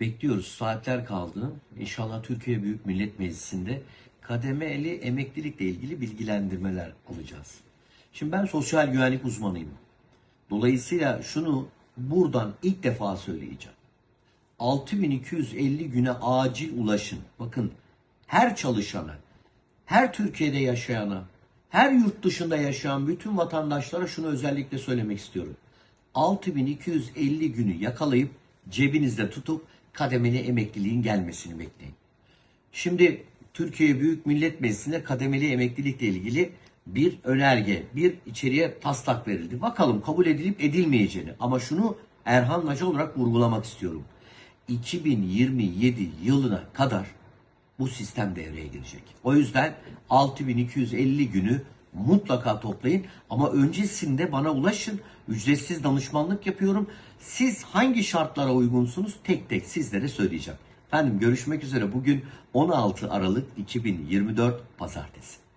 Bekliyoruz. Saatler kaldı. İnşallah Türkiye Büyük Millet Meclisi'nde kademeli emeklilikle ilgili bilgilendirmeler alacağız. Şimdi ben sosyal güvenlik uzmanıyım. Dolayısıyla şunu buradan ilk defa söyleyeceğim. 6250 güne acil ulaşın. Bakın her çalışana, her Türkiye'de yaşayana, her yurt dışında yaşayan bütün vatandaşlara şunu özellikle söylemek istiyorum. 6250 günü yakalayıp cebinizde tutup kademeli emekliliğin gelmesini bekleyin. Şimdi Türkiye Büyük Millet Meclisi'ne kademeli emeklilikle ilgili bir önerge, bir içeriye taslak verildi. Bakalım kabul edilip edilmeyeceğini. Ama şunu Erhan Naca olarak vurgulamak istiyorum. 2027 yılına kadar bu sistem devreye girecek. O yüzden 6250 günü mutlaka toplayın ama öncesinde bana ulaşın. Ücretsiz danışmanlık yapıyorum. Siz hangi şartlara uygunsunuz tek tek sizlere söyleyeceğim. Efendim görüşmek üzere. Bugün 16 Aralık 2024 Pazartesi.